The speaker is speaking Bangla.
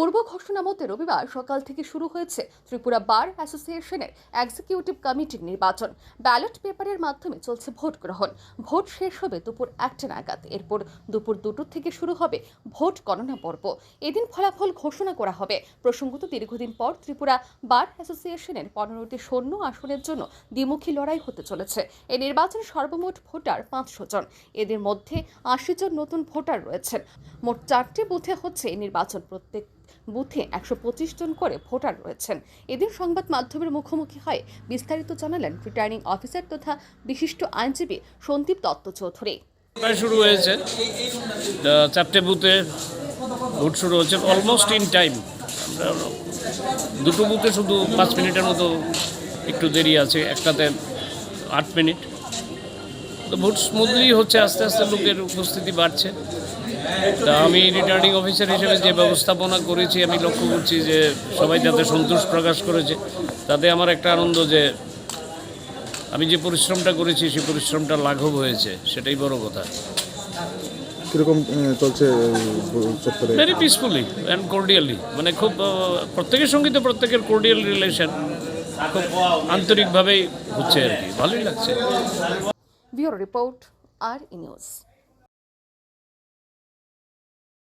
পূর্ব ঘোষণা মতে রবিবার সকাল থেকে শুরু হয়েছে ত্রিপুরা বার অ্যাসোসিয়েশনের এক্সিকিউটিভ কমিটির নির্বাচন। ব্যালট পেপারের মাধ্যমে চলছে ভোট গ্রহণ। ভোট শেষ হবে দুপুর একটা নাগাদ। এরপর দুপুর দুটো থেকে শুরু হবে ভোট গণনা পর্ব। এদিন ফলাফল ঘোষণা করা হবে। প্রসঙ্গত, দীর্ঘদিন পর ত্রিপুরা বার অ্যাসোসিয়েশনের পনেরোটি সৈন্য আসনের জন্য দ্বিমুখী লড়াই হতে চলেছে। এই নির্বাচনে সর্বমোট ভোটার পাঁচশো জন। এদের মধ্যে আশি জন নতুন ভোটার রয়েছেন। মোট চারটি বুথে হচ্ছে এই নির্বাচন প্রত্যেক বুথে একশো পঁচিশ জন করে ভোটার রয়েছেন। এদিন সংবাদ মাধ্যমের মুখোমুখি হয়ে বিস্তারিত জানালেন রিটার্নিং অফিসার তথা বিশিষ্ট আইনজীবী সন্দীপ দত্ত চৌধুরী। শুরু হয়েছে। চারটে বুথে ভোট শুরু হচ্ছে অলমোস্ট ইন টাইম দুটো বুথে শুধু পাঁচ মিনিটের মতো একটু দেরি আছে, একটাতে আট মিনিট। তো ভোট স্মুথলি হচ্ছে, আস্তে আস্তে লোকের উপস্থিতি বাড়ছে। তা আমি রিটার্নিং অফিসার হিসেবে যে ব্যবস্থাপনা করেছি আমি লক্ষ্য করছি যে সবাই যাতে সন্তোষ প্রকাশ করেছে তাতে আমার একটা আনন্দ যে আমি যে পরিশ্রমটা করেছি সেই পরিশ্রমটা লাঘব হয়েছে সেটাই বড় কথা। কীরকম চলছে ভেরি পিসফুলি অ্যান্ড কোর্ডিয়ালি মানে খুব প্রত্যেকের সঙ্গে তো প্রত্যেকের কোর্ডিয়াল রিলেশন খুব আন্তরিকভাবেই হচ্ছে আর কি ভালোই লাগছে। ব্যুরো রিপোর্ট আর নিউজ।